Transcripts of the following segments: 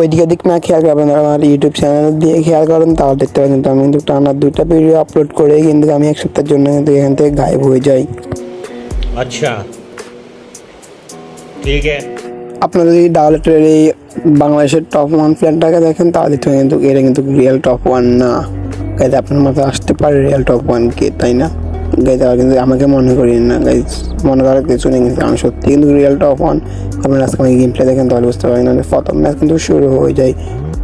ওইদিকে দিক না খেয়াল করবেন আমার ইউটিউব চ্যানেল দিয়ে খেয়াল করেন তাহলে দেখতে পাবেন কিন্তু আমি কিন্তু টানা দুইটা ভিডিও আপলোড করে কিন্তু আমি এক সপ্তাহের জন্য কিন্তু এখান থেকে গায়েব হয়ে যাই। আচ্ছা। ঠিক আছে। আপনারা যদি ডাউলেটের এই বাংলাদেশের টপ ওয়ান প্ল্যানটাকে দেখেন তাহলে দেখতে কিন্তু এটা কিন্তু রিয়েল টপ ওয়ান না। আপনার মাথায় আসতে পারে রিয়েল টপ ওয়ান কে তাই না? গাইজ আর কিন্তু আমাকে মনে করি না গাইজ মনে করার কিছু নেই, কিন্তু আমি সত্যি কিন্তু রিয়েল টপ ওয়ান আপনারা আজকে আমি গেম প্লে দেখেন, তাহলে বুঝতে পারেন না প্রথম ম্যাচ কিন্তু শুরু হয়ে যায়।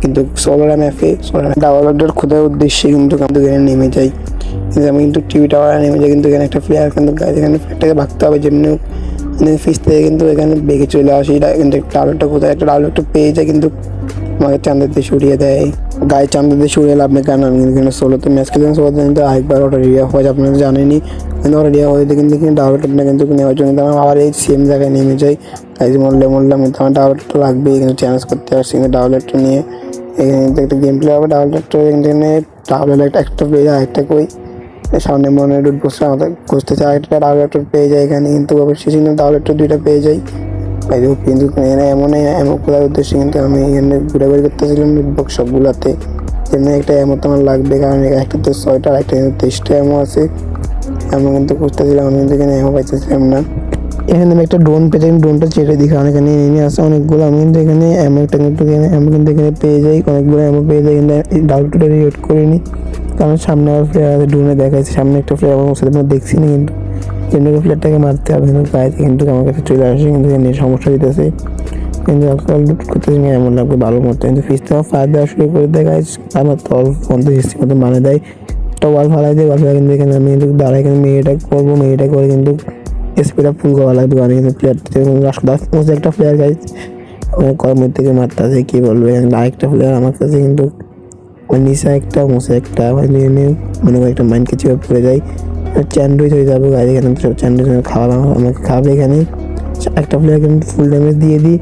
কিন্তু সোলার ম্যাপে সোলার ডাউনলোডের খোঁজার উদ্দেশ্যে কিন্তু কিন্তু এখানে নেমে যাই কিন্তু আমি কিন্তু টিভি টাওয়ারে নেমে যাই, কিন্তু এখানে একটা প্লেয়ার কিন্তু গাইজ এখানে প্লেয়ারটাকে ভাগতে হবে যেমনি হোক। মানে ফিস থেকে কিন্তু এখানে বেগে চলে আসি। কিন্তু একটা ডাউনলোডটা কোথায় একটা ডাউনলোডটা পেয়ে যায়, কিন্তু আমাকে চান্দাতে সরিয়ে দেয়। গায়ে চান্দাতে সরিয়ে লাভ নেই কারণ আমি কিন্তু এখানে ষোলোতে ম্যাচ ষোলোতে কিন্তু আরেকবার ওটা রিয়া যায় আপনারা জানেনি কিন্তু ওটা রিয়া হয়ে কিন্তু কিন্তু ডাউনলোডটা কিন্তু নেওয়ার জন্য আমার আবার এই সেম জায়গায় নেমে যাই। যে মরলে মরলাম কিন্তু আমার ডাউনলোডটা লাগবেই, কিন্তু চ্যালেঞ্জ করতে আসছি, কিন্তু ডাউনলোডটা নিয়ে এখানে কিন্তু একটা গেম প্লে হবে কিন্তু এখানে ডাউনলোড একটা একটা পেয়ে যায়, একটা কই? সামনে মনে রুট বসে আমাদের খুঁজতে চাই একটা ডাউনলোড পেয়ে যায় এখানে, কিন্তু অবশ্যই কিন্তু ডাউনলোড দুইটা পেয়ে যাই। এই যে কিন্তু এখানে এমন এমন খোলার উদ্দেশ্যে কিন্তু আমি এখানে ঘুরাঘুরি করতেছিলাম সবগুলোতে এমনি একটা এমন তো আমার লাগবে, কারণ এখানে একটাতে ছয়টা একটা তেইশটা এমন আছে। এমন কিন্তু খুঁজতেছিলাম, আমি কিন্তু এখানে এমন পাইতেছিলাম না। এখানে আমি একটা ড্রোন পেয়েছি আমি ড্রোনটা চেটে দিই কারণ এখানে এনে আসে অনেকগুলো। আমি কিন্তু এখানে এমন একটা কিন্তু এমন কিন্তু এখানে পেয়ে যাই, অনেকগুলো এমন পেয়ে যাই, কিন্তু ডাউটটা রিয়েট করিনি। কারণ সামনে আমার প্লেয়ার আছে ড্রোনে দেখাইছে, সামনে একটা প্লেয়ার আমার সাথে দেখছি না কিন্তু। কিন্তু প্লেয়ারটাকে মারতে হবে, কিন্তু গায়ে কিন্তু আমার কাছে চলে আসে, কিন্তু এখানে সমস্যা দিতেছে। কিন্তু আজকাল লুট করতেছি না এমন লাগবে ভালো মতো। কিন্তু ফিস থেকে ফায়ার দেওয়া শুরু করে দেয় গাছ আমার তল ফোনতে হিস্ট্রি মতো মানে দেয়। একটা ওয়াল ফালাই দেয় ওয়াল কিন্তু এখানে আমি কিন্তু দাঁড়াই, কিন্তু মেয়েটা করব, মেয়েটা করে কিন্তু স্পিড আপ ফুল করা লাগবে কারণ কিন্তু প্লেয়ার একটা প্লেয়ার গাইজ অনেক কর্মের থেকে মারতে আছে কী বলব? আরেকটা প্লেয়ার আমার কাছে কিন্তু ওই নিচে একটা, মুছে একটা মানে মনে একটা মাইন্ড কিছু পড়ে যায় চ্যান্ডউইচ হয়ে যাবে গাড়ি এখানে সব চ্যান্ডউইচ খাওয়া আমাকে খাবে এখানে। একটা প্লেয়ার কিন্তু ফুল ড্যামেজ দিয়ে দিই,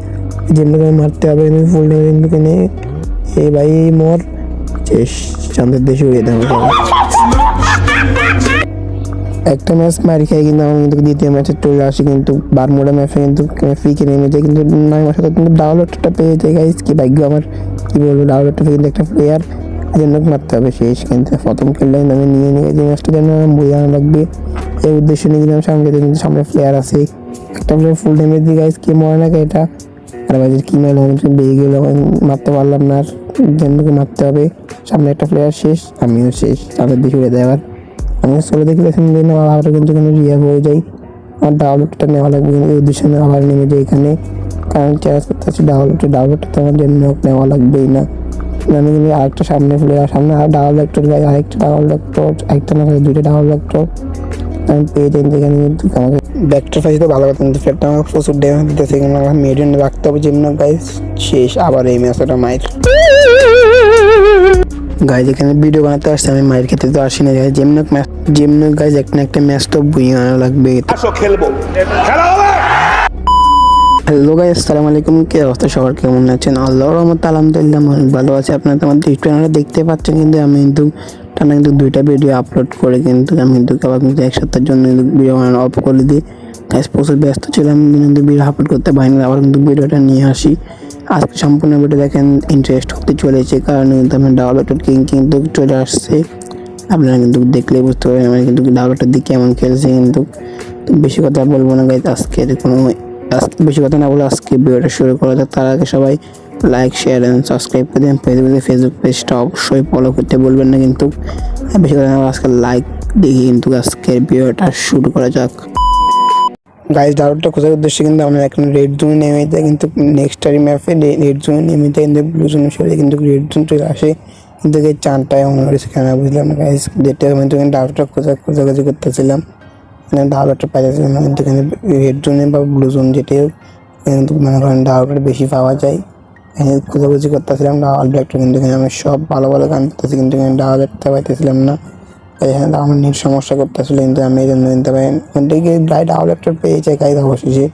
যেমনি করে মারতে হবে কিন্তু ফুল ড্যামেজ কিন্তু এখানে এই ভাই মর। শেষ চাঁদের দেশে উড়িয়ে হবে একটা ম্যাচ মারি খাই, কিন্তু আমার কিন্তু দ্বিতীয় ম্যাচে চলে আসি, কিন্তু বারমুডা ম্যাচে কিন্তু ফ্রিকে নেমে যায় কিন্তু নয় মাসে কিন্তু ডাউনলোডটা পেয়ে যায় গাইজ কি ভাগ্য আমার। কি বলব ডাউনলোডটা কিন্তু একটা প্লেয়ার জন্য মারতে হবে শেষ, কিন্তু প্রথম খেললে কিন্তু আমি নিয়ে নিয়ে ম্যাচটা যেন বই আনা লাগবে এই উদ্দেশ্যে নিয়ে আমি সামনে কিন্তু সামনে প্লেয়ার আছে। একটা ফুল ড্যামেজ দিয়ে গাইজ কি মরে না এটা? আর বাজে কি মেল হয়েছে বেয়ে গেল মারতে পারলাম না আর। জেনকে মারতে হবে। সামনে একটা প্লেয়ার শেষ, আমিও শেষ, তাদের দিকে উড়ে দেওয়ার। আমি চলে দেখি দেখেন দিন আবার কিন্তু কোনো রিয়া হয়ে যাই আমার ডাউনলোডটা নেওয়া লাগবে, কিন্তু এই উদ্দেশ্যে আমি আবার নেমে যাই এখানে। কারণ চ্যালেঞ্জ করতে হচ্ছে ডাউনলোডটা ডাউনলোডটা তো আমার জন্য নেওয়া লাগবেই না। আমি কিন্তু আরেকটা সামনে ফেলে সামনে আর ডাউনলোড গাই আরেকটা ডাউনলোড একটা না দুইটা ডাউনলোড আমি পেয়ে যাই এখানে কিন্তু আমাকে ব্যাকটা ফাইজ ভালো কথা কিন্তু ফ্ল্যাটটা আমার প্রচুর ড্যামেজ দিতেছে এখানে আমার মেডিয়ান রাখতে হবে যেমন গাইজ শেষ, আবার এই ম্যাচটা মাইর গাইজ এখানে ভিডিও বানাতে আসছে, আমি মায়ের খেতে তো আসি না যেমন ম্যাচ যেমন গাইজ একটা একটা ম্যাচ তো বুঝিয়ে আনা লাগবে। খেলব। খেলা হ্যালো গাইজ আসসালামু আলাইকুম। কি অবস্থা? সবার কেমন আছেন? আল্লাহর রহমত, আলহামদুলিল্লাহ অনেক ভালো আছি। আপনারা তো ইউটিউব চ্যানেলে দেখতে পাচ্ছেন, কিন্তু আমি কিন্তু টানা কিন্তু দুইটা ভিডিও আপলোড করে কিন্তু আমি কিন্তু আবার কিন্তু এক সপ্তাহের জন্য ভিডিও বানানো অফ করে দিই। তাই প্রচুর ব্যস্ত ছিলাম, কিন্তু ভিডিও আপলোড করতে পারিনি। আবার কিন্তু ভিডিওটা নিয়ে আসি। আজকে সম্পূর্ণ ভিডিও দেখেন ইন্টারেস্ট হতে চলেছে, কারণ কিন্তু আমি ডাউনলোড কিং কিন্তু চলে আসছে। আপনারা কিন্তু দেখলে বুঝতে পারবেন, আমি কিন্তু ডাউনলোডের দিকে কেমন খেলছে কিন্তু। বেশি কথা বলব না গাইজ আজকের কোনো আজকে বেশি কথা না বলে আজকে ভিডিওটা শুরু করা যাক। তার আগে সবাই লাইক শেয়ার অ্যান্ড সাবস্ক্রাইব করে দেন। ফেসবুকে ফেসবুক পেজটা অবশ্যই ফলো করতে বলবেন না কিন্তু। বেশি কথা না আজকে লাইক দেখি কিন্তু আজকের ভিডিওটা শুরু করা যাক। গাইজ ডাউটটা খোঁজার উদ্দেশ্যে কিন্তু আমরা এখন রেড জোনে নেমে যাই কিন্তু নেক্সট টাইম ম্যাপে রেড জোনে নেমে যাই কিন্তু ব্লু জোনে সরে কিন্তু রেড জোন চলে আসে। কিন্তু চানটায় মনে হয়েছে কেন বুঝলাম গাইজ যেটা আমি তো ডাউটটা খোঁজা খোঁজাখুঁজি করতেছিলাম। এখানে ডাউনলোডটা পাইতেছিলাম না কিন্তু এখানে রেড জোনে বা ব্লু জোন যেটি কিন্তু মনে করেন ডাউনলোড বেশি পাওয়া যায়। এখানে খোঁজাখুঁজি করতেছিলাম ডাউনলোড একটা কিন্তু এখানে আমি সব ভালো ভালো গান করতেছি, কিন্তু এখানে ডাউনলোডটা পাইতেছিলাম না। এখানে আমার নেট সমস্যা করতেছিল, কিন্তু আমি এই জন্য নিতে পারি গিয়ে প্রায় ডাউনলোডটা পেয়ে যাই গাইজ অবশেষে।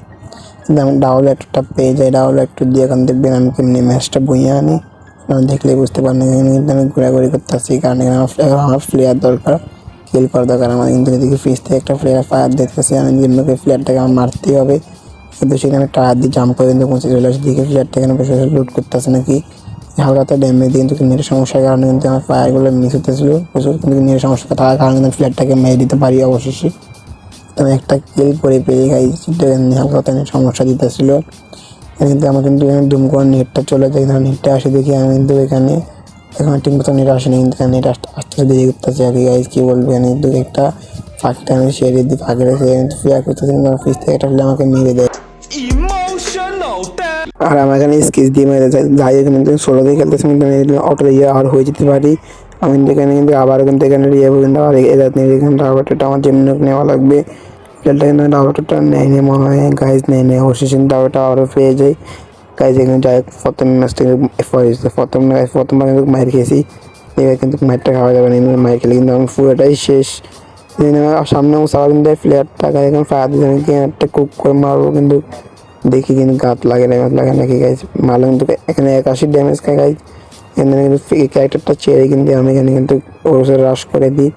কিন্তু আমি ডাউনলোডটা পেয়ে যাই ডাউনলোড দিয়ে এখন দেখবেন আমি কেমনি ম্যাচটা বইয়ে আনি। আপনারা দেখলেই বুঝতে পারেন কিন্তু আমি ঘোরাঘুরি করতেছি, কারণ এখন আমার প্লেয়ার দরকার। কিল করার দরকার। আমার কিন্তু এদিকে ফিস থেকে একটা প্লেয়ার ফায়ার দেখতেছি আমি জন্য প্লেয়ারটাকে আমার মারতেই হবে। কিন্তু সেখানে টায়ার দিয়ে জাম্প করে কিন্তু পৌঁছে চলে আসে। দিকে প্লেয়ারটা এখানে বসে লুট করতেছে নাকি? হালকা হাতে ড্যামেজ দিয়ে কিন্তু নেটের সমস্যার কারণে কিন্তু আমার ফায়ারগুলো মিস হতেছিল প্রচুর কিন্তু নেটের সমস্যা থাকার কারণে কিন্তু ফ্ল্যাটটাকে মেরে দিতে পারি অবশেষে। আমি একটা কিল করে পেয়ে গাইজ হালকা হাতে net সমস্যা দিতেছিল। কিন্তু আমার কিন্তু এখানে দুম করে নেটটা চলে যায়। কিন্তু নেটটা আসে দেখি, আমি কিন্তু এখানে এখন ঠিক মতো নেট আসেনি কিন্তু এখানে নেট আসতে আসতে দেরি করতেছে আর গাইজ কী বলব এখানে কিন্তু একটা ফাঁকটা আমি সেরে দিই ফাঁকে রেখে কিন্তু ফ্লেয়ার করতেছে কিন্তু ফিস থেকে একটা ফ্লে আমাকে মেরে দেয়। আর আমার এখানে স্কেচ দিয়ে মেরে যাই এখানে কিন্তু ষোলো দিয়ে খেলতেছে কিন্তু আমি অটো দিয়ে আর হয়ে যেতে পারি। আমি এখানে কিন্তু আবার কিন্তু এখানে রিয়ে কিন্তু আবার এদাত নিয়ে এখানে ডাউটারটা আমার যেমনি নেওয়া লাগবে। প্লেটটা কিন্তু ডাউটারটা নেয়নি মনে হয়। গাইজ নেই নেই অবশেষে ডাউটারটা আবারও পেয়ে যায়। গাইজ এখানে যাই প্রথম ম্যাচ থেকে প্রথম guys, প্রথমবার মায়ের খেয়েছি। এবার কিন্তু মায়েরটা খাওয়া যাবে না কিন্তু মায়ের খেলে। কিন্তু আমি পুরোটাই শেষ। আমার সামনে সারা কিন্তু প্লেয়ারটা গাইজ এখন ফায়ার দিয়ে আমি একটা কুক করে মারবো কিন্তু দেখি কিন্তু গাত লাগে না গাত লাগে নাকি গাইজ মারলে কিন্তু এখানে একাশি ড্যামেজ খায় গাইজ এখানে কিন্তু ক্যারেক্টারটা চেয়ে কিন্তু আমি এখানে কিন্তু ওর রাশ করে দিই।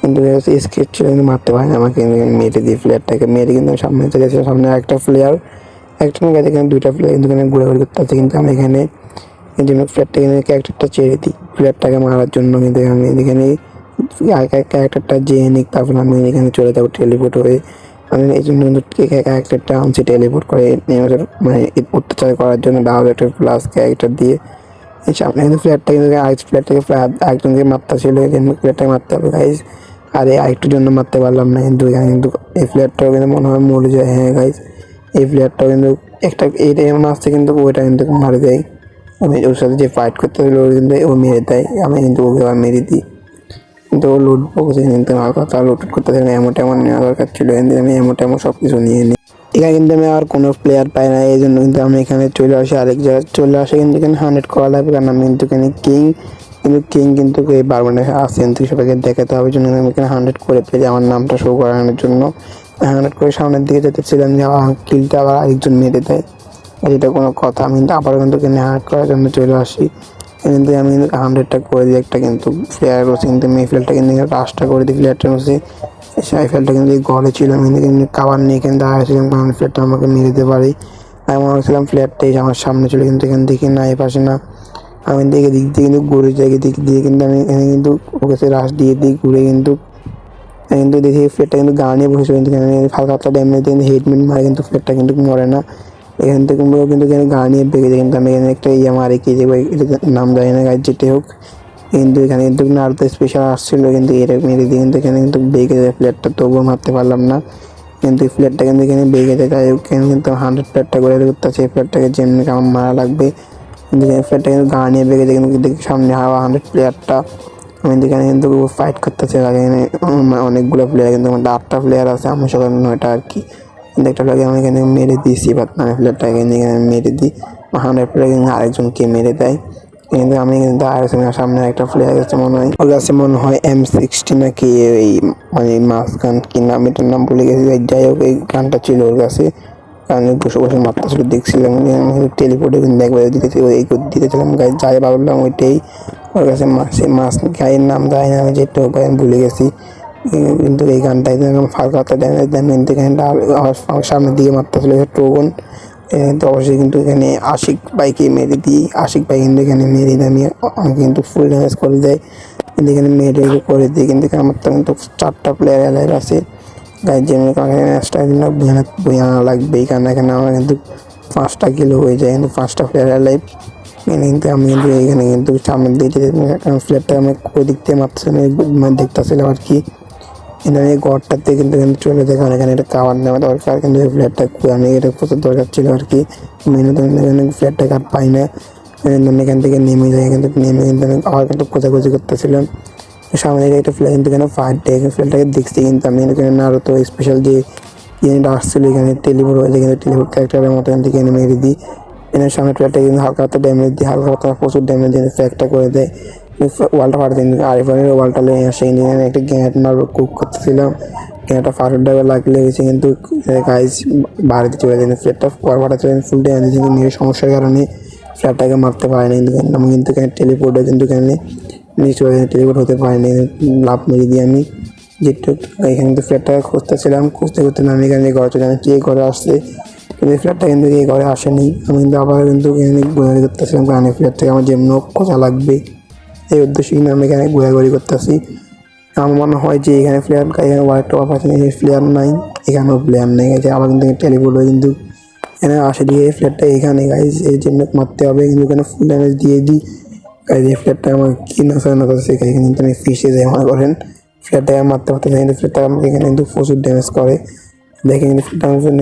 কিন্তু স্কেচ ছিল কিন্তু মারতে পারে না আমাকে মেরে দিই প্লেয়ারটাকে মেরে কিন্তু সামনে গেছিলাম সামনে একটা প্লেয়ার একটা না এখানে দুইটা প্লেয়ার কিন্তু এখানে ঘুরাঘুরি করতে আছে কিন্তু আমি এখানে এই জন্য প্লেয়ারটা এখানে ক্যারেক্টারটা ছেড়ে দিই। প্লেয়ারটাকে মারার জন্য কিন্তু আমি এখানে ক্যারেক্টারটা যেয়ে নিক, তারপর আমি এখানে চলে যাব টেলিপোর্ট হয়ে। আমি এই জন্য ক্যারেক্টারটা আনছি টেলিপোর্ট করে মানে অত্যাচার করার জন্য ডাবল একটা প্লাস ক্যারেক্টার দিয়ে। সামনে কিন্তু প্লেয়ারটা কিন্তু আরেক ফ্ল্যাট একজনকে মারতে ছিল প্লেয়ারটাকে মারতে হবে গাইজ আর এই আরেকটুর জন্য মারতে পারলাম না কিন্তু, এখানে কিন্তু এই প্লেয়ারটাও কিন্তু মনে হয় মরে যায় হ্যাঁ গাইজ এই প্লেয়ারটাও কিন্তু একটা এইটা আসছে কিন্তু ওইটা কিন্তু মারে দেয়। আমি ওর সাথে যে ফাইট করতে হলো ও কিন্তু ও মেরে দেয়। আমি কিন্তু ওকে আবার মেরে দিই। কিন্তু ও লুট বকছে কিন্তু আমার কথা লুট করতে চাই এমন তেমন নেওয়া দরকার ছিল। কিন্তু আমি এমন তেমন সব কিছু নিয়ে নিই। এখানে কিন্তু আমি আর কোনো প্লেয়ার পাই না। এই জন্য কিন্তু আমি এখানে চলে আসি আরেক জায়গায়। চলে আসে কিন্তু এখানে হান্ড্রেড করা লাগবে। কারণ আমি কিন্তু এখানে কিং কিন্তু কিং কিন্তু এই বারবানে আছে কিন্তু সবাইকে দেখাতে হবে। জন্য আমি এখানে হান্ড্রেড করে পেয়ে আমার নামটা শো করানোর জন্য। হান্ড্রেড করে সামনের দিকে যেতেছিলাম, যে কিলটা আবার আরেকজন মেরে দেয়। এটা কোনো কথা, আমি কিন্তু আবার কিন্তু এখানে হান্ড্রেড করার জন্য চলে আসি। কিন্তু আমি কিন্তু হান্ড্রেডটা করে দিই একটা কিন্তু ফ্লেয়ার করছি, কিন্তু মেফিলটা কিন্তু রাশটা করে দিই ফ্লেয়ারটা করছি। সাইফেলটা কিন্তু ঘরে ছিল, আমি কিন্তু কাবার নিয়ে এখানে দাঁড়িয়েছিলাম কারণ ফ্লেয়ারটা আমাকে মেরে দিতে পারি। আমি মনে করছিলাম ফ্লেয়ারটাই আমার সামনে চলে কিন্তু এখানে দেখি না এ পাশে না। আমি দেখে দিক দিয়ে কিন্তু ঘুরে যাই দিক দিয়ে কিন্তু আমি এখানে কিন্তু ওকে রাশ দিয়ে দিই, ঘুরে কিন্তু কিন্তু দেখি ফ্লেটটা কিন্তু গা নিয়ে বসেছিল কিন্তু এখানে হালকা হালকা ড্যামেজ দিয়ে হেডমেন্ট মারে, কিন্তু ফ্লেটটা কিন্তু মরে না। এখান থেকে পুরো কিন্তু এখানে গা নিয়ে বেগে যায়, কিন্তু আমি এখানে একটা ইয়ে মারি কি যে নাম জানি না গাছ যেতে হোক। কিন্তু এখানে কিন্তু নারুতো স্পেশাল আসছিল, কিন্তু এটা মেরে দিয়ে কিন্তু এখানে কিন্তু বেগে যায় প্লেয়ারটা তবুও মারতে পারলাম না। কিন্তু এই প্লেয়ারটা কিন্তু এখানে বেগে যায় তাই এখানে কিন্তু হান্ড্রেড প্লেয়ারটা করে করতে আছে, এই প্লেয়ারটাকে যেমনি আমার মারা লাগবে। কিন্তু এই প্লেয়ারটা কিন্তু গা নিয়ে বেগে যায়, কিন্তু সামনে হাওয়া হান্ড্রেড প্লেয়ারটা আমি এখানে কিন্তু ফাইট করতেছে, এখানে অনেকগুলো প্লেয়ার কিন্তু আমার আটটা প্লেয়ার আছে, আমার সবাই নয়টা আর কি। কিন্তু একটা প্লেয়ারকে আমি এখানে মেরে দিয়েছি বাট আমি প্লেয়ারটাকে এখানে মেরে দিই। হান্ড্রেড প্লেয়ার কিন্তু আরেকজনকে মেরে দেয়। কিন্তু আমি কিন্তু আর সামনে একটা প্লেয়ার আছে, মনে হয় ওর কাছে মনে হয় এম সিক্সটি নাকি এই মানে মাস গান কি নাম, এটার নাম ভুলে গেছি, যাই হোক, এই গানটা ছিল ওর কাছে। আমি বসে বসে ছিল দেখছিলাম টেলিপোর্টে কিন্তু একবার দিতেছি এই দিতেছিলাম গায়ে যাই ভাবলাম ওইটাই। ওর কাছে মাসে মাছ গায়ের নাম যায় না, আমি যেটা ওকে আমি ভুলে গেছি। কিন্তু এই গানটাই হাতে ড্যামেজ দেন কিন্তু আমার সামনের দিকে মারতে ছিল টোগন। তো অবশ্যই কিন্তু এখানে আশিক বাইকে মেরে দিই। আশিক বাইক কিন্তু এখানে মেরে আমি কিন্তু ফুল ড্যামেজ করে দেয় কিন্তু এখানে মেরে করে দিই, কিন্তু এখানে আমার তো কিন্তু চারটা প্লেয়ার অ্যালাইভ আছে। গাইজ যেমনি ম্যাচটা কিন্তু ভয়ানক ভয়ানা লাগবে এই কারণে এখানে আমার কিন্তু পাঁচটা কিলো হয়ে যায়, কিন্তু পাঁচটা প্লেয়ার এখানে কিন্তু আমি কিন্তু এখানে কিন্তু সামনের দিকে ফ্ল্যাটটা আমি ওই দিক থেকে মারতেছিলাম দেখতেছিলাম আর কি। কিন্তু আমি ঘরটাতে কিন্তু কিন্তু চলে যাই, কারণ এখানে একটা কাবার নেওয়া দরকার। কিন্তু এই ফ্ল্যাটটা আমি এটা প্রচুর দরকার ছিল আর কি। মেনু তো এখানে ফ্ল্যাটটা কার পাই না। এখান থেকে নেমে যাই, কিন্তু নেমে কিন্তু আমি আবার কিন্তু খোঁজাখুঁজি করতেছিলাম। সামনে দিকে একটা ফ্ল্যাট কিন্তু এখানে ফায়ার ডে ফ্ল্যাটটাকে দেখছি কিন্তু আমি এখানে আরও তো স্পেশাল যে ইয়েটা আসছিল এখানে টেলিভোর হয়েছে কিন্তু টেলিভোর ক্যারেক্টারের মতো এখান থেকে এনে মেরে দিই। এখানে সামনে ফ্ল্যাটটা কিন্তু হালকা হালকা ড্যামেজ দিই হালকা হালকা প্রচুর ড্যামেজ দিয়ে ফ্ল্যাটটা করে দেয়। ওয়ালটা ফাটা দিন আরিফানের ওয়ালটা লেগে আসে। এখানে একটা গ্যাঁট মারবো, কুক করতেছিলাম। গ্যাঁটা ফাটার ডাবে লাগলে হয়েছে কিন্তু গাইজ বাড়িতে চলে যায় ফ্ল্যাটটা পর চলে ফুল ড্যামেজ কিন্তু মেয়ের সমস্যার কারণে ফ্ল্যাটটাকে মারতে পারেনি। কিন্তু আমি কিন্তু এখানে টেলিপোর্টে কিন্তু এখানে যায় টেলিপোর্ট হতে পারিনি লাভ মেরে দিই আমি যেটু এখানে কিন্তু ফ্ল্যাটটা খুঁজতেছিলাম, খুঁজতে খুঁজতে আমি এখানে ঘরে চলে আমি ঘরে আসছে? কিন্তু ফ্ল্যাটটা কিন্তু এই ঘরে আসেনি। আমি কিন্তু আবার কিন্তু এখানে ঘোরাঘুরি করতেছিলাম, কারণ এই ফ্ল্যাট থেকে আমার যেমন কোথা লাগবে, এই উদ্দেশ্যে কিন্তু আমি এখানে ঘোরাঘুরি করতেছি। আমার মনে হয় যে এখানে প্লেয়ার এখানে ওয়াইট টপ আছে এই প্লেয়ার নাই, এখানেও প্লেয়ার নেই গেছে আবার কিন্তু টেলিপোর্ট হয়ে কিন্তু এখানে আসে দিয়ে ফ্ল্যাটটা এখানে গাইজ এই জন্য মারতে হবে, কিন্তু এখানে ফুল ড্যামেজ দিয়ে দিই। গাইজ এই ফ্ল্যাটটা আমার কি না না করছে এখানে কিন্তু আমি ফিসে যাই মনে করেন। ফ্ল্যাটটা মারতে পারতে কিন্তু ফ্ল্যাটটা আমাকে এখানে কিন্তু প্রচুর ড্যামেজ করে। দেখে কিন্তু ফ্ল্যাটটা আমার জন্য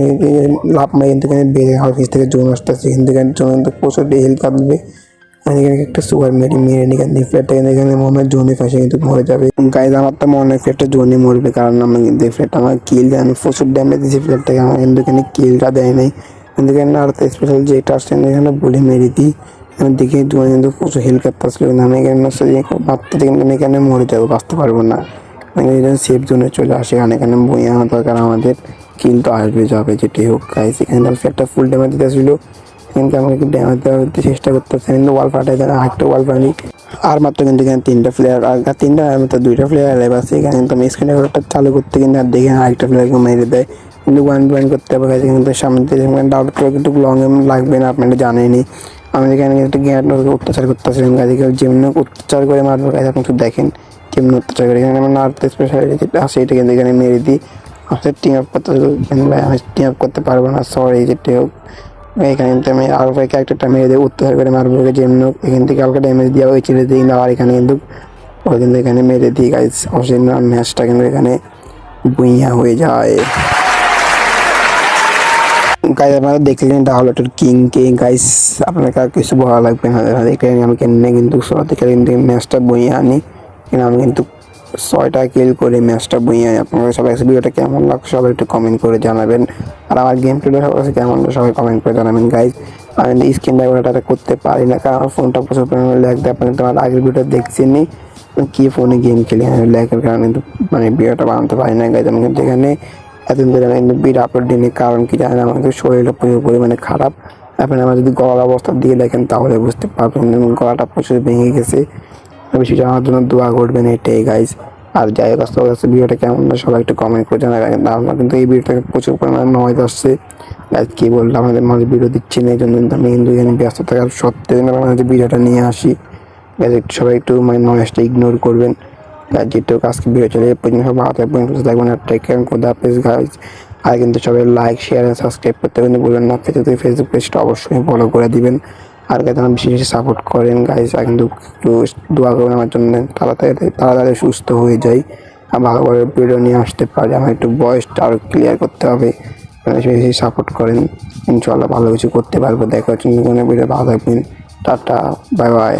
লাভ মারি কিন্তু এখানে বেড়ে হয় ফিস থেকে জোন আসতেছে। কিন্তু এখানে জোন প্রচুর হেল কাঁদবে আর এখানে একটা সুগার মেরে মেরে এখানে ফ্ল্যাটটা কিন্তু এখানে মনে হয় জোনে ফাঁসে কিন্তু মরে যাবে। গাইজ আমার তো মনে হয় ফ্ল্যাটটা জোনে মরবে, কারণ আমার কিন্তু ফ্ল্যাটটা আমার কিল দেয় আমি প্রচুর ড্যামেজ দিয়েছি ফ্ল্যাটটাকে আমার কিন্তু এখানে কিলটা দেয় নাই। কিন্তু এখানে আর স্পেশাল যে টাস্ট এখানে বলে মেরে দিই। আমি দেখি জোনে কিন্তু প্রচুর হেল কাটতেছিল কিন্তু আমি এখানে মারতে কিন্তু আমি এখানে মরে যাব, বাঁচতে পারব না। এখানে সেফ জোনে চলে আসে। এখানে এখানে বই আনা দরকার, আমাদের কিল তো আসবে যাবে যেটি হোক গাইজ এখানে ফ্ল্যাটটা ফুল ড্যামেজ দিতেছিল কিন্তু আমাকে একটু ড্যামেজ দেওয়ার চেষ্টা করতে করতেছে কিন্তু ওয়াল ফাটাই দেয় আরেকটা ওয়াল ফাটি আর মাত্র কিন্তু এখানে তিনটা প্লেয়ার আর তিনটা আর মাত্র দুইটা প্লেয়ার লাইভ আছে। এখানে কিন্তু আমি স্ক্রিনে একটা চালু করতে কিন্তু আর দেখে আরেকটা প্লেয়ারকে মেরে দেয়। কিন্তু ওয়ান ওয়ান করতে হবে কিন্তু সামনে থেকে ডাউট করে কিন্তু লং লাগবে না, আপনারা জানেনই। আমি এখানে একটা জ্ঞান অত্যাচার করতেছিলাম। গাড়িকে যেমন অত্যাচার করে মারবো গাইজ আপনি একটু দেখেন কেমন অত্যাচার করে। এখানে আমার নার্ভ স্পেশাল যেটা আছে এটা কিন্তু এখানে মেরে দিই। আসলে টিম আপ করতে আমি টিম আপ করতে পারব না সরি যেটি হোক। এখানে কিন্তু আমি আরও ভাই ক্যারেক্টারটা মেরে দিয়ে অত্যাচার করে মারবো যেমন এখান থেকে কালকে ড্যামেজ দিয়ে ওই ছেড়ে দিই, না আর এখানে কিন্তু ওই কিন্তু এখানে মেরে দিই গাইজ অবশ্যই ম্যাচটা কিন্তু এখানে বুইয়া হয়ে যায়। গাইজ আপনারা দেখলেন ডাউনলোডের কিং কে। গাইস আপনার কার কিছু ভালো লাগবে না। দেখলেন আমি কেন কিন্তু শুরু থেকে কিন্তু ম্যাচটা বইয়ে আনি। কিন্তু আমি কিন্তু ছয়টা কিল করে ম্যাচটা বইয়ে আনি। আপনারা সবাই ভিডিওটা কেমন লাগছে সবাই একটু কমেন্ট করে জানাবেন। আর আমার গেম প্লেটা সবার কাছে কেমন সবাই কমেন্ট করে জানাবেন। গাইজ আমি স্ক্রিন ড্রাইভারটা করতে পারি না, কারণ আমার ফোনটা প্রচুর পরিমাণে ল্যাগ দেয়। আপনারা তোমার আগের ভিডিও দেখছেনই। কি ফোনে গেম খেলি ল্যাগের কারণে কিন্তু মানে ভিডিওটা বানাতে পারি না। গাইজ আমি কিন্তু এখানে এতদিন ধরে আমি কিন্তু আপলোড দিনে কারণ কি জানেন, আমার কিন্তু শরীরটা প্রচুর পরিমাণে খারাপ। আপনি আমার যদি গলার অবস্থা দিয়ে দেখেন, তাহলে বুঝতে পারবেন এবং গলাটা প্রচুর ভেঙে গেছে। বেশি জানার জন্য দোয়া করবেন এটাই গাইজ আর যাই হোক আস্তে আস্তে ভিডিওটা কেমন না সবাই একটু কমেন্ট করে জানাবেন। আমার কিন্তু এই ভিডিওটাকে প্রচুর পরিমাণে নয়েজ আসছে। গাইজ কী বললাম, আমাদের মাঝে ভিডিও দিচ্ছি না, এই জন্য আমি কিন্তু এখানে ব্যস্ত থাকার আমার মাঝে ভিডিওটা নিয়ে আসি। গাইজ একটু সবাই একটু মানে নয়েজটা ইগনোর করবেন। গাইজ যেটুকু আজকে ভিডিও চলে পর্যন্ত সব ভালো থাকবেন থাকবেন আর টেক কেয়ার খোদা হাফেজ গাইজ আর কিন্তু সবাই লাইক শেয়ার আর সাবস্ক্রাইব করতে কিন্তু বলবেন না। ফেসবুক ফেসবুক পেজটা অবশ্যই ফলো করে দিবেন। আর গাইজ, আমার বেশি বেশি সাপোর্ট করেন গাইজ আর কিন্তু একটু দোয়া করবেন আমার জন্য তাড়াতাড়ি তাড়াতাড়ি সুস্থ হয়ে যাই আর ভালো করে ভিডিও নিয়ে আসতে পারি। আমার একটু বয়সটা আরও ক্লিয়ার করতে হবে। বেশি বেশি সাপোর্ট করেন। ইনশাল্লাহ ভালো কিছু করতে পারব। দেখা হচ্ছে কোনো ভিডিও ভালো থাকবেন। টাটা। Bye bye.